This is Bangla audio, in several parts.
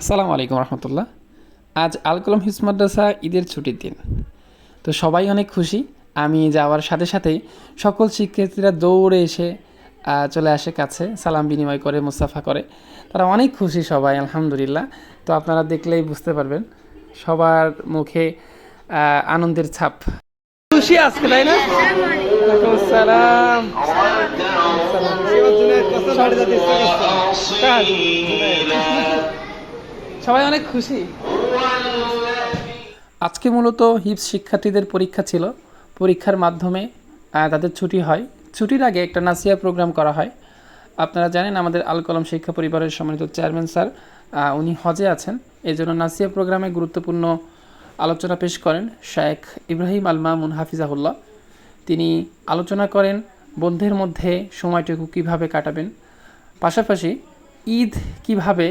আসসালামু আলাইকুম রহমতুল্লাহ। আজ আল কলম হিস মাদ্রাসা ঈদের ছুটির দিন। তো সবাই অনেক খুশি। আমি যাওয়ার সাথে সাথেই সকল শিক্ষার্থীরা দৌড়ে এসে চলে আসে কাছে, সালাম বিনিময় করে, মুস্তাফা করে। তারা অনেক খুশি সবাই, আলহামদুলিল্লাহ। তো আপনারা দেখলেই বুঝতে পারবেন, সবার মুখে আনন্দের ছাপ। খুশি আজকে, তাই না? আসসালাম সবাই অনেক খুশি। আজকে মূলত হিপস শিক্ষার্থীদের পরীক্ষা ছিল। পরীক্ষার মাধ্যমে তাদের ছুটি হয়। ছুটির আগে একটা নাসিয়া প্রোগ্রাম করা হয়। আপনারা জানেন আমাদের আল কলম শিক্ষা পরিবারের সম্মানিত চেয়ারম্যান স্যার উনি হজে আছেন। এই জন্য নাসিয়া প্রোগ্রামে গুরুত্বপূর্ণ আলোচনা পেশ করেন শেখ ইব্রাহিম আল মামুন হাফিজাহুল্লাহ। তিনি আলোচনা করেন বন্ধের মধ্যে সময়টুকু কীভাবে কাটাবেন। পাশাপাশি ঈদ কীভাবে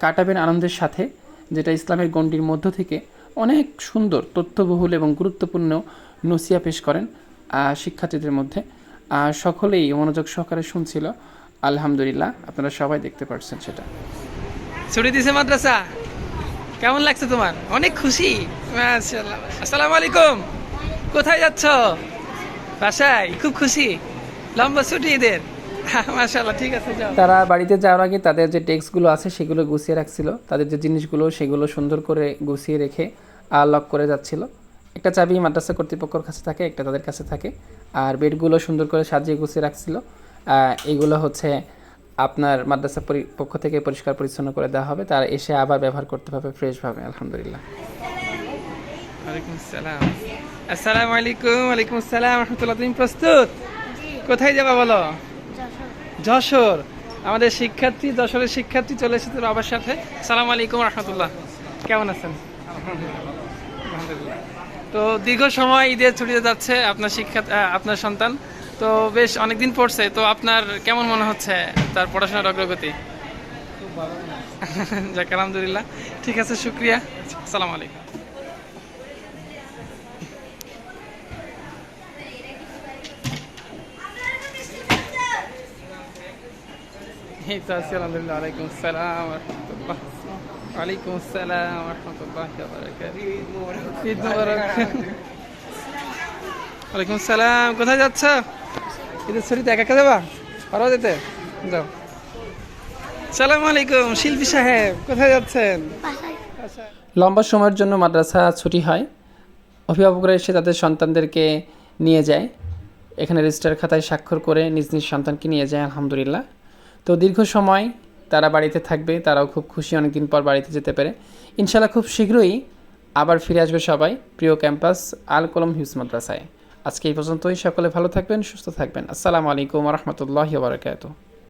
কাটাবেন আনন্দের সাথে, যেটা ইসলামের গণ্ডির মধ্য থেকে অনেক সুন্দর, তথ্যবহুল এবং গুরুত্বপূর্ণ নসিয়া পেশ করেন শিক্ষার্থীদের মধ্যে। সকলেই মনোযোগ সহকারে শুনছিল। আলহামদুলিল্লাহ, আপনারা সবাই দেখতে পাচ্ছেন সেটা। ছুটি দিছে মাদ্রাসা? কেমন লাগছে তোমার? অনেক খুশি। আসসালামু আলাইকুম। কোথায় যাচ্ছ? বাসায়? খুব খুশি। লম্বা ছুটি ঈদের। মাশাআল্লাহ ঠিক আছে যাও। তারা বাড়িতে যাওয়ার আগে তাদের যে ডেস্কগুলো আছে সেগুলো গুছিয়ে রাখছিল। তাদের যে জিনিসগুলো সেগুলো সুন্দর করে গুছিয়ে রেখে আর লক করে যাচ্ছিল। একটা চাবি মাদ্রাসা কর্তৃপক্ষের কাছে থাকে একটা তাদের কাছে থাকে। আর বেডগুলো সুন্দর করে সাজিয়ে গুছিয়ে রাখছিল। এগুলো হচ্ছে আপনার মাদ্রাসা পক্ষ থেকে পরিষ্কার পরিচ্ছন্ন করে দেওয়া হবে। তারা এসে আবার ব্যবহার করতে পারবে ফ্রেশভাবে আলহামদুলিল্লাহ। ওয়ালাইকুম আসসালাম আসসালামু আলাইকুম ওয়ালাইকুম আসসালাম রহমতুল্লাহ তুমি প্রস্তুত? কোথায় যাবা বলো? যশোর আমাদের শিক্ষার্থী যশোরের শিক্ষার্থী চলে এসেছে বাবার সাথে। সালাম আলাইকুম রহমতুল্লাহ। কেমন আছেন? আলহামদুলিল্লাহ। তো দীর্ঘ সময় ঈদের ছুটিতে যাচ্ছে আপনার শিক্ষা আপনার সন্তান। তো বেশ অনেকদিন পড়ছে। তো আপনার কেমন মনে হচ্ছে তার পড়াশোনার অগ্রগতি? যাক আলহামদুলিল্লাহ। ঠিক আছে শুক্রিয়া। সালাম আলাইকুম। এই তো আছি আলহামদুলিল্লাহ ওয়ালাইকুম আসসালাম রহমতুল্লাহ ওয়ালাইকুম আসসালাম রহমতুল্লাহ ঈদ মুবারক। ওয়ালাইকুম আসসালাম কোথায় যাচ্ছ? ঈদের ছুটিতে একা একা যাবা? পারো যেতে? যাও। সালাম আলাইকুম শিল্পী সাহেব কোথায় যাচ্ছেন? লম্বা সময়ের জন্য মাদ্রাসা ছুটি হয়। অভিভাবকরা এসে তাদের সন্তানদেরকে নিয়ে যায়। এখানে রেজিস্টার খাতায় স্বাক্ষর করে নিজ নিজ সন্তানকে নিয়ে যায় আলহামদুলিল্লাহ। তো দীর্ঘ সময় তারা বাড়িতে থাকবে, তারাও খুব খুশি অনেকদিন পর বাড়িতে যেতে পারে। ইনশাল্লাহ খুব শীঘ্রই আবার ফিরে আসবে সবাই, প্রিয় ক্যাম্পাস আল কলম হিউজ মাদ্রাসায়। আজকে এই পর্যন্তই, সকলে ভালো থাকবেন, সুস্থ থাকবেন। আসসালামু আলাইকুম রহমতুল্লাহ বারকাত